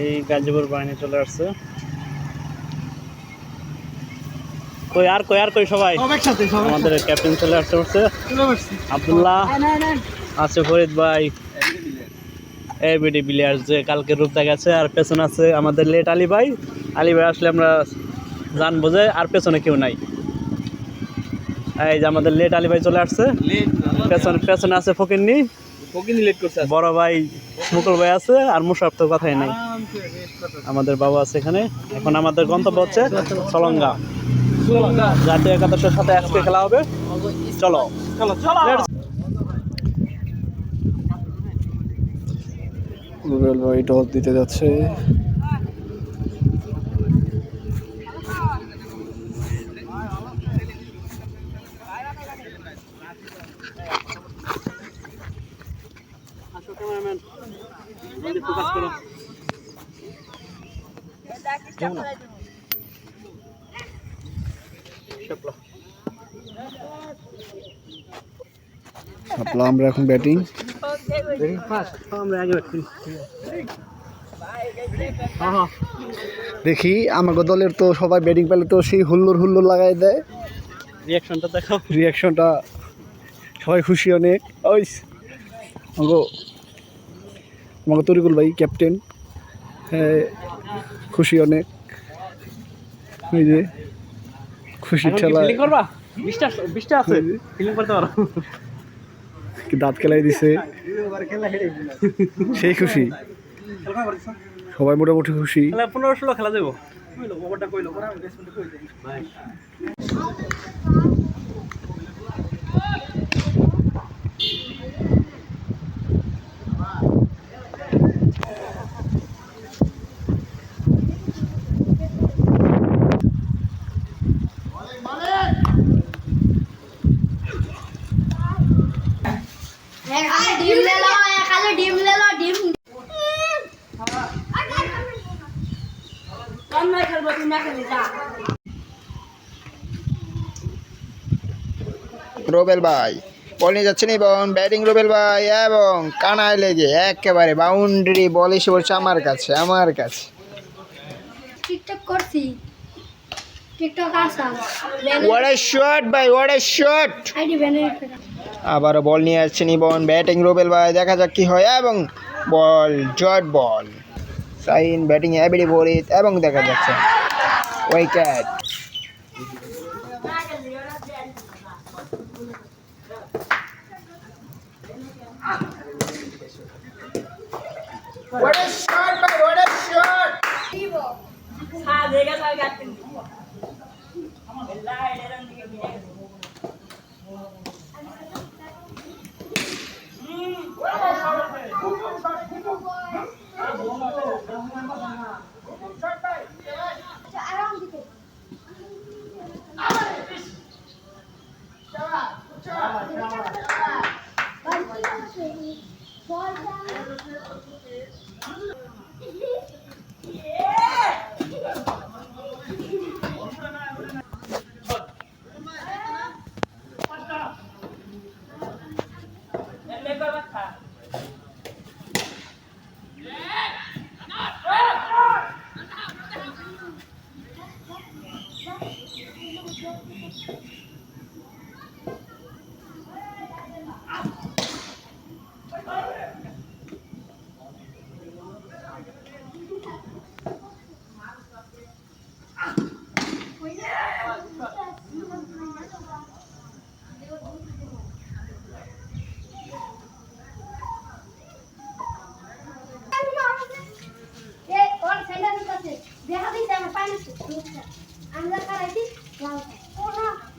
এই গাজীপুর বাহিনী চলে আসছে। কই আর কই আর কই সবাই? আমাদের ক্যাপ্টেন চলে আসতে পারছে আব্দুল্লাহ আছে ফরিদ ভাই। এবিডি প্লেয়ার যে কালকে রূপ গেছে আর পেছনে আছে আমাদের লেট আলী ভাই। আলী ভাই আসলে আমরা জানব যে আর পেছনে কেউ নাই। এই যে আমাদের লেট আলী ভাই চলে আসছে। পেছনে পেছনে আছে ফকিন্নি। বড় ভাই মুকুল ভাই আছে আর মুশাফ তো কথাই নাই। আমাদের বাবা আছে এখানে। এখন আমাদের গন্তব্য হচ্ছে সলঙ্গা জাতীয় একাদশের সাথে আজকে খেলা হবে। চলো। রুবেল ভাই টস দিতে যাচ্ছে। ক্যামেরাম্যান জলদি ফোকাস করো শাপলা। শাপলা আমরা এখন ব্যাটিং দেখি আমাকে দলের তো সবাই ব্যাটিং পেলে তো সেই হুল্লোর হুল্লোর লাগাই দেয়। রিয়াকশনটা দেখো রিয়াকশনটা সবাই খুশি অনেক। ওই আমাকে আমাকে তরিকুল ভাই ক্যাপ্টেন। হ্যাঁ খুশি অনেক। ওই যে কি ঠেলা কি দাঁত খেলাই দিছে। সেই খুশি। সবাই মোটামুটি খুশি। পনেরো ষোলো খেলা যাব না রোবেল ভাই বল নিয়ে যাচ্ছেন এবং ব্যাটিং রোবেল ভাই এবং কানায় লেগে একেবারে বাউন্ডারি বল এসে পড়ছে আমার কাছে আমার কাছে। টিকটক করছি। টিকটক আসা হোয়াট আ শট ভাই ওয়াট আ শট আইডি আবারও বল নিয়ে আসছেন এবং ব্যাটিং রোবেল ভাই, দেখা যাক কি হয়। এবং বল, জট বল। সাইন ব্যাটিং অ্যাবিডি বলিত এবং দেখা যাচ্ছে উইকেট। What দেখা দিতে আমার পানি আমরা কারাইছি ও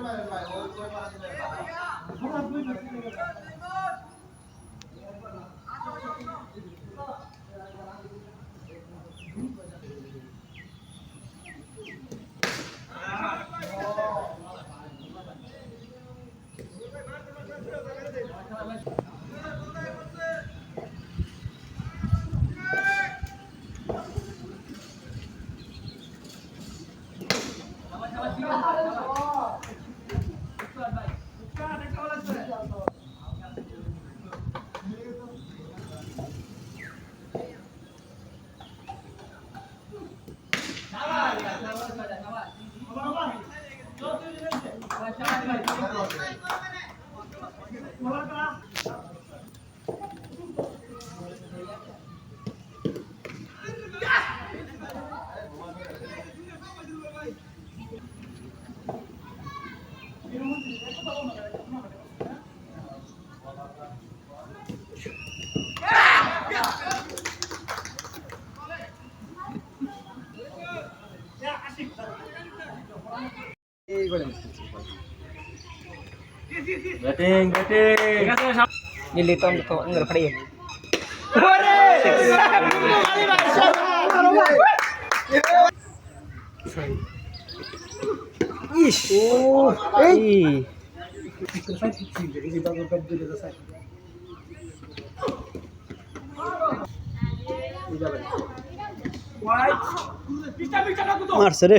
买买，我我买的个，从来。করে Batting, batting. Nilito ang luto. Ang nalapari yun. Ish. Oh, hey. মারছে রে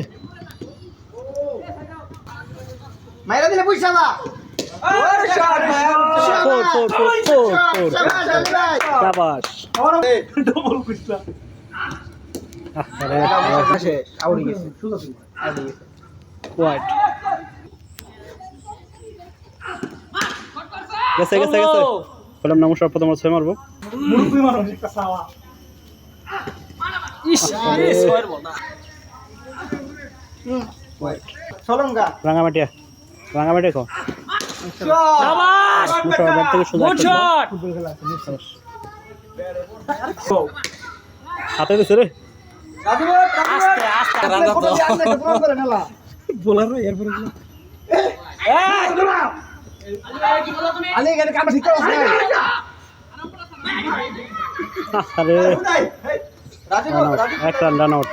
মায়েরা দিলে বুঝছালা four four four four four সাবাস পাশে আউড়ি গেছে গেছে গেছে বললাম প্রথম ছয় মারবো সলঙ্গা রাঙামাটিয়া রাঙামাটিয়া কো মুসা ব্যাট থেকে সোজা একটা ball। হাতে দিছে রে আলে এখানে কাম ঠিক আছে আরে রাজীব এক রান আউট